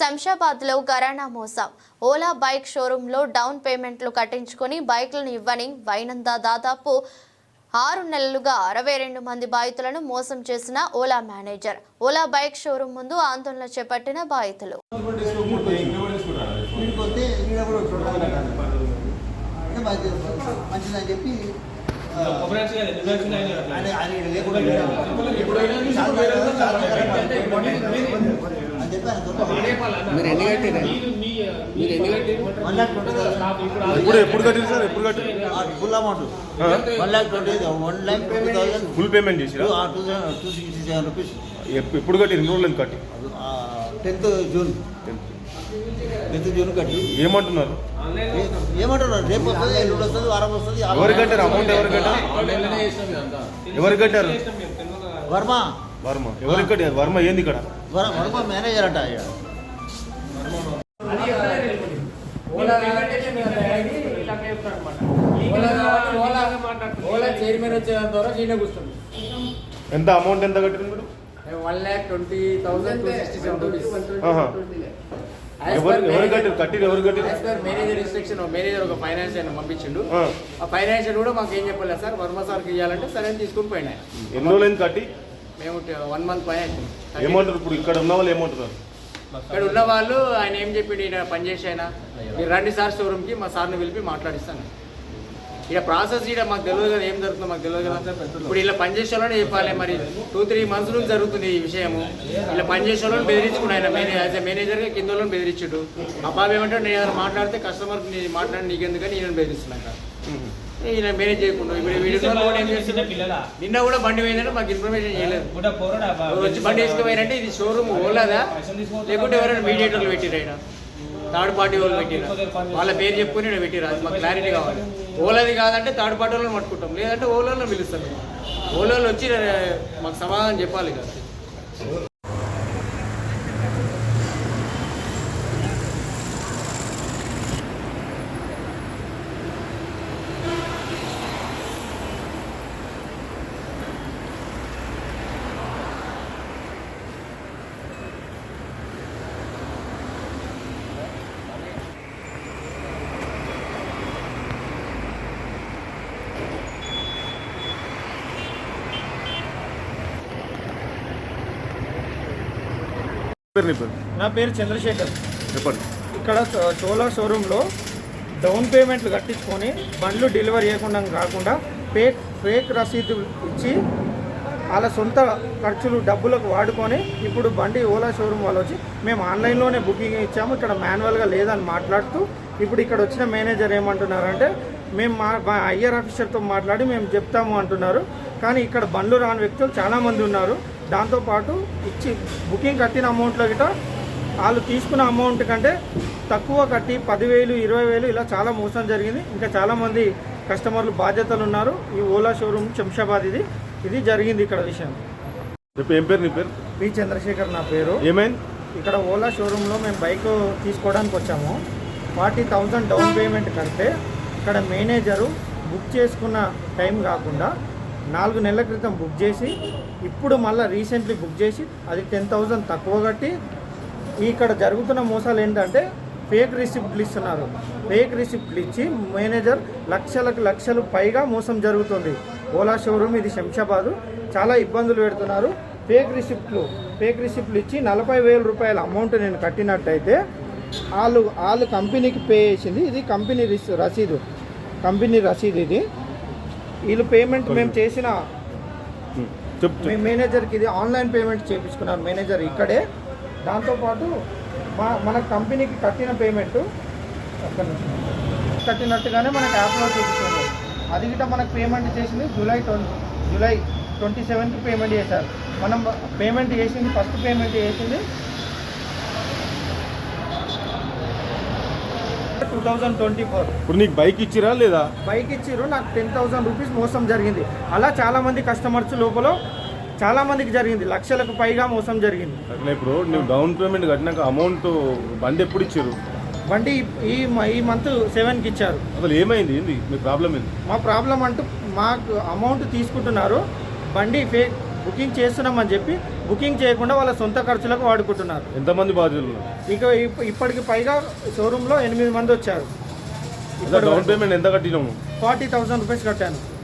శంషాబాద్లో ఘరానా మోసం. ఓలా బైక్ షోరూంలో డౌన్ పేమెంట్లు కట్టించుకొని బైక్లను ఇవ్వని వైనంద దాదాపు ఆరు నెలలుగా అరవై రెండు మంది బాధితులను మోసం చేసిన Ola manager. Ola bike showroom ముందు ఆందోళన చేపట్టిన బాధితులు. మంచిదని చెప్పి లేకుండా మీరు ఎన్ని కట్టిరు మీరు ఎన్ని కట్టిరు వన్ లాక్ ట్వంటీ థౌసండ్ ఎప్పుడు ఎప్పుడు కట్టింది సార్? ఎప్పుడు కట్టింది full amount one lakh twenty one lakh twenty thousand. Full payment చేసిరా? Two two sixty seven rupees ఎప్- ఎప్పుడు కట్టి ఎన్ని రోజులు కట్టి టెన్త్ జూన్ టెన్త్ జూన్ కట్టి ఏమంటున్నారు? ఏ- ఏమంటారు రేపు వస్తుంది ఎల్లుండి వస్తుంది వారం వస్తుంది ఎవరు కట్టారు? అమౌంట్ ఎవరు కట్టారు? ఎవరు కట్టారు? వర్మ. వర్మ. ఎవరు కట్టారు వర్మ ఏంది ఇక్కడ? వర- వర్మ మేనేజర్ అంట ఇక్కడ ఓలా చైర్మన్ వచ్చేంత వరకు ఈయన కూర్చుంది. ఎంత అమౌంట్ ఎంత కట్టింది మీరు వన్ ల్యాక్ ట్వంటీ థౌసండ్. ఎవరు ఎవరు కట్టారు? కట్టిరు ఎవరు కట్టిరు? మేనేజర్ ఇన్స్ట్రక్షన్ మేనేజర్ ఒక ఫైనాన్స్ ఆయన పంపించిండు. ఆ. ఫైనాన్షియల్ కూడా మాకు ఏం చెప్పలేదు సార్. వర్మ సార్కి ఇవ్వాలంటే సరే అని తీసుకుని పోయినా ఎన్ని రోజులు అయింది కట్టి? మేము వన్ మంత్ అవుతుంది. ఏమంటారు ఇప్పుడు ఇక్కడ ఉన్న వాళ్ళు ఏమంటున్నారు? ఇక్కడ ఉన్న వాళ్ళు ఆయన ఏం చెప్పిండు ఈయన పనిచేసి ఆయన మీరు రండి సార్ షోరూమ్కి మా సార్ని పిలిపి మాట్లాడిస్తాను. ఇక ప్రాసెస్ ఇక్కడ మాకు తెలియదు కదా ఏం జరుగుతుందో మాకు తెలియదు కదా. ఇప్పుడు ఇలా పనిచేసే వాళ్ళని చెప్పాలి మరి. టూ త్రీ మంత్స్ నుంచి జరుగుతుంది ఈ విషయము. ఇలా పనిచేసే వాళ్ళని బెదిరించుకుని ఆయన మేనే యాజ్ ఎ మేనేజర్గా కింద వాళ్ళని బెదిరించుడు. ఆ బాబు ఏమంటాడు నేను ఏదైనా మాట్లాడితే కస్టమర్ నీ మాట్లాడి నీకెందుకని ఈయన బెదిరిస్తున్నాక ఈయన మేనేజ్ చేయకుండా నిన్న కూడా బండి పోయిందంటే మాకు ఇన్ఫర్మేషన్ చేయలేదు. వచ్చి బండి తీసుకుపోయారంటే ఇది షోరూమ్ ఓలాదా లేకుంటే ఎవరైనా మీడియేటర్లు పెట్టిరు ఆయన థర్డ్ పార్టీ వాళ్ళు పెట్టిరా వాళ్ళ పేరు చెప్పుకొని ఇక్కడ పెట్టిరా అది మాకు క్లారిటీ కావాలి. ఓలాది కాదంటే థర్డ్ పార్టీ వాళ్ళని పట్టుకుంటాం. లేదంటే ఓలాలో పిలుస్తాం. ఓలాలో వచ్చి మాకు సమాధానం చెప్పాలి కదా. పేరు నీ పేరు? నా పేరు చంద్రశేఖర్. చెప్పండి. ఇక్కడ చోలా షోరూంలో డౌన్ పేమెంట్లు కట్టించుకొని బండ్లు డెలివరీ చేయకుండా కాకుండా ఫేక్ ఫేక్ రసీదు ఇచ్చి వాళ్ళ సొంత ఖర్చులు డబ్బులకు వాడుకొని ఇప్పుడు బండి ఓలా షోరూమ్ వాళ్ళు వచ్చి మేము ఆన్లైన్లోనే బుకింగ్ ఇచ్చాము ఇక్కడ మాన్యువల్గా లేదని మాట్లాడుతూ ఇప్పుడు ఇక్కడ వచ్చిన మేనేజర్ ఏమంటున్నారంటే మేము మా మా ఐఆర్ ఆఫీసర్తో మాట్లాడి మేము చెప్తాము అంటున్నారు. కానీ ఇక్కడ బండ్లు రాని వ్యక్తులు చాలామంది ఉన్నారు. దాంతోపాటు ఇచ్చి బుకింగ్ కట్టిన అమౌంట్లో గిట వాళ్ళు తీసుకున్న అమౌంట్ కంటే తక్కువ కట్టి పదివేలు ఇరవై వేలు ఇలా చాలా మోసం జరిగింది. ఇంకా చాలామంది కస్టమర్లు బాధ్యతలు ఉన్నారు. ఈ ఓలా షోరూమ్ శంషాబాద్ ఇది. ఇది జరిగింది ఇక్కడ విషయం. చెప్పు ఏం పేరు నీ పేరు? పి చంద్రశేఖర్ నా పేరు. ఏమైంది? ఇక్కడ ఓలా షోరూంలో మేము బైక్ తీసుకోవడానికి వచ్చాము. ఫార్టీ థౌజండ్ డౌన్ పేమెంట్ కడితే ఇక్కడ మేనేజరు బుక్ చేసుకున్న టైం కాకుండా నాలుగు నెలల క్రితం బుక్ చేసి ఇప్పుడు మళ్ళీ రీసెంట్లీ బుక్ చేసి అది టెన్ థౌజండ్ తక్కువ కట్టి ఇక్కడ జరుగుతున్న మోసాలు ఏంటంటే ఫేక్ రిసిప్ట్లు ఇస్తున్నారు ఫేక్ రిసిప్ట్లు ఇచ్చి మేనేజర్ లక్షలకు లక్షలు పైగా మోసం జరుగుతుంది. ఓలా షోరూమ్ ఇది శంషాబాదు. చాలా ఇబ్బందులు పెడుతున్నారు. ఫేక్ రిసిప్ట్లు ఫేక్ రిసిప్ట్లు ఇచ్చి నలభై వేల రూపాయల అమౌంట్ నేను కట్టినట్టయితే వాళ్ళు వాళ్ళు కంపెనీకి పే చేసింది. ఇది కంపెనీ రిసి రసీదు. కంపెనీ రసీదు ఇది. వీళ్ళు పేమెంట్ మేము చేసిన మీ మేనేజర్కి ఇది ఆన్లైన్ పేమెంట్ చేయించుకున్నారు మేనేజర్ ఇక్కడే. దాంతోపాటు మా మన కంపెనీకి కట్టిన పేమెంట్. కట్టినట్టుగానే మనకి యాప్లో చూపిస్తుంది అది గిట్ట మనకు పేమెంట్ చేసింది జూలై ట్వంటీ జూలై ట్వంటీ సెవెన్కి పేమెంట్ చేశారు. మనం పేమెంట్ చేసింది ఫస్ట్ పేమెంట్ చేసింది టూ థౌజండ్ ట్వంటీ ఫోర్ ఇప్పుడు నీకు బైక్ ఇచ్చిరా లేదా? బైక్ ఇచ్చిర్రు నాకు టెన్ థౌసండ్ రూపీస్ మోసం జరిగింది. అలా చాలా మంది కస్టమర్స్ లోపల చాలా మందికి జరిగింది. లక్షలకు పైగా మోసం జరిగింది. అట్లా ఇప్పుడు నువ్వు డౌన్ పేమెంట్ కట్టినాక అమౌంట్ బండి ఎప్పుడు ఇచ్చారు బండి ఈ ఈ మంత్ సెవెన్కి ఇచ్చారు. అసలు ఏమైంది? ఏంది? మీ ప్రాబ్లం ఏంది? మా ప్రాబ్లం అంటూ మాకు అమౌంట్ తీసుకుంటున్నారు. బండి ఫేక్ బుకింగ్ చేస్తున్నామని చెప్పి బుకింగ్ చేయకుండా వాళ్ళ సొంత ఖర్చులకు వాడుకుంటున్నారు. ఎంతమంది బాధ్యులు? ఇక ఇప్ప- ఇప్పటికి పైగా షోరూంలో ఎనిమిది మంది వచ్చారు. డౌన్ పేమెంట్ ఎంత కట్టినాము? ఫార్టీ థౌసండ్ రూపీస్ కట్టాను.